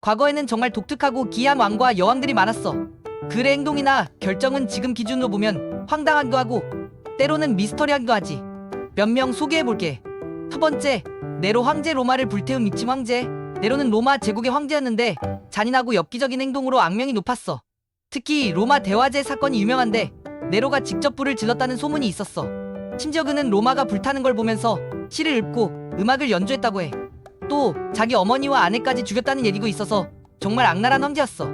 과거에는 정말 독특하고 기이한 왕과 여왕들이 많았어. 그의 행동이나 결정은 지금 기준으로 보면 황당하기도 하고 때로는 미스터리하기도 하지. 몇 명 소개해볼게. 첫 번째, 네로 황제 로마를 불태운 미친 황제. 네로는 로마 제국의 황제였는데 잔인하고 엽기적인 행동으로 악명이 높았어. 특히 로마 대화제 사건이 유명한데 네로가 직접 불을 질렀다는 소문이 있었어. 심지어 그는 로마가 불타는 걸 보면서 시를 읊고 음악을 연주했다고 해. 또 자기 어머니와 아내까지 죽였다는 얘기도 있어서 정말 악랄한 황제였어.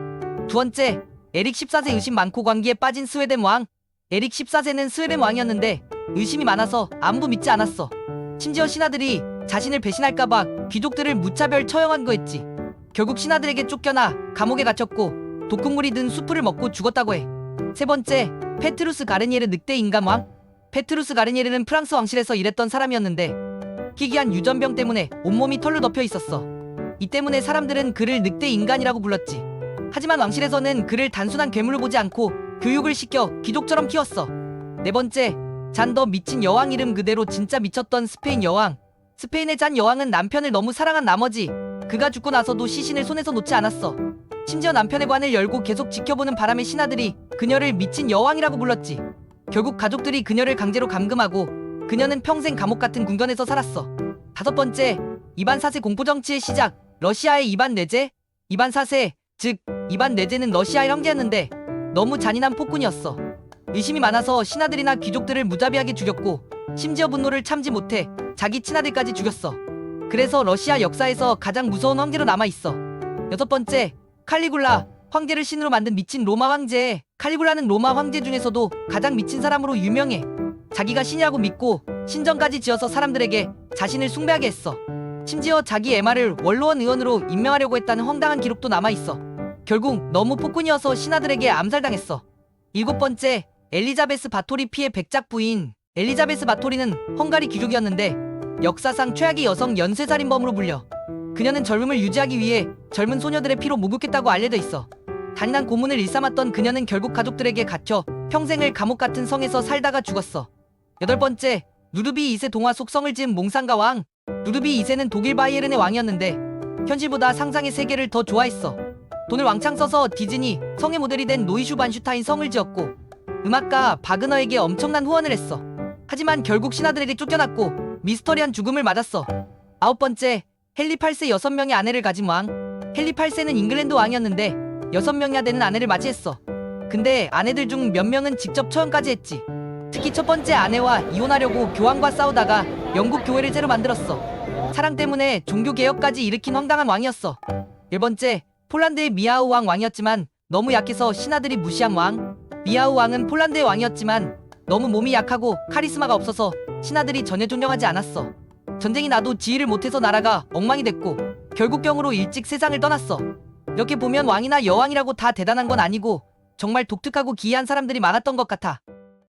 두 번째, 에릭 14세 의심 많고 관계에 빠진 스웨덴 왕. 에릭 14세는 스웨덴 왕이었는데 의심이 많아서 아무도 믿지 않았어. 심지어 신하들이 자신을 배신할까봐 귀족들을 무차별 처형한 거였지. 결국 신하들에게 쫓겨나 감옥에 갇혔고 독극물이 든 수프를 먹고 죽었다고 해. 세 번째, 페트루스 가르니에르 늑대 인간 왕. 페트루스 가르니에르는 프랑스 왕실에서 일했던 사람이었는데 희귀한 유전병 때문에 온몸이 털로 덮여 있었어. 이 때문에 사람들은 그를 늑대 인간이라고 불렀지. 하지만 왕실에서는 그를 단순한 괴물로 보지 않고 교육을 시켜 귀족처럼 키웠어. 네 번째, 잔더 미친 여왕 이름 그대로 진짜 미쳤던 스페인 여왕. 스페인의 잔 여왕은 남편을 너무 사랑한 나머지 그가 죽고 나서도 시신을 손에서 놓지 않았어. 심지어 남편의 관을 열고 계속 지켜보는 바람에 신하들이 그녀를 미친 여왕이라고 불렀지. 결국 가족들이 그녀를 강제로 감금하고 그녀는 평생 감옥 같은 궁전에서 살았어. 다섯 번째, 이반 사세 공포 정치의 시작. 러시아의 이반 내제. 이반 사세, 즉 이반 내제는 러시아의 형제였는데 너무 잔인한 폭군이었어. 의심이 많아서 신하들이나 귀족들을 무자비하게 죽였고 심지어 분노를 참지 못해 자기 친아들까지 죽였어. 그래서 러시아 역사에서 가장 무서운 황제로 남아 있어. 여섯 번째, 칼리굴라. 황제를 신으로 만든 미친 로마 황제. 칼리굴라는 로마 황제 중에서도 가장 미친 사람으로 유명해. 자기가 신이라고 믿고 신전까지 지어서 사람들에게 자신을 숭배하게 했어. 심지어 자기 에마를 원로원 의원으로 임명하려고 했다는 황당한 기록도 남아 있어. 결국 너무 폭군이어서 신하들에게 암살당했어. 일곱 번째, 엘리자베스 바토리 피의 백작 부인. 엘리자베스 바토리는 헝가리 귀족이었는데 역사상 최악의 여성 연쇄살인범으로 불려. 그녀는 젊음을 유지하기 위해 젊은 소녀들의 피로 목욕했다고 알려져 있어. 잔인한 고문을 일삼았던 그녀는 결국 가족들에게 갇혀 평생을 감옥 같은 성에서 살다가 죽었어. 여덟 번째, 누르비 2세 동화 속 성을 지은 몽상가 왕. 누르비 2세는 독일 바이에른의 왕이었는데 현실보다 상상의 세계를 더 좋아했어. 돈을 왕창 써서 디즈니 성의 모델이 된 노이슈반슈타인 성을 지었고 음악가 바그너에게 엄청난 후원을 했어. 하지만 결국 신하들에게 쫓겨났고 미스터리한 죽음을 맞았어. 아홉 번째, 헨리 8세 여섯 명의 아내를 가진 왕. 헨리 8세는 잉글랜드 왕이었는데 여섯 명이나 되는 아내를 맞이했어. 근데 아내들 중 몇 명은 직접 처형까지 했지. 특히 첫 번째 아내와 이혼하려고 교황과 싸우다가 영국 교회를 새로 만들었어. 사랑 때문에 종교 개혁까지 일으킨 황당한 왕이었어. 일 번째, 폴란드의 미아우 왕 왕이었지만 너무 약해서 신하들이 무시한 왕. 미아우 왕은 폴란드의 왕이었지만 너무 몸이 약하고 카리스마가 없어서 신하들이 전혀 존경하지 않았어. 전쟁이 나도 지휘를 못해서 나라가 엉망이 됐고 결국경으로 일찍 세상을 떠났어. 이렇게 보면 왕이나 여왕이라고 다 대단한 건 아니고 정말 독특하고 기이한 사람들이 많았던 것 같아.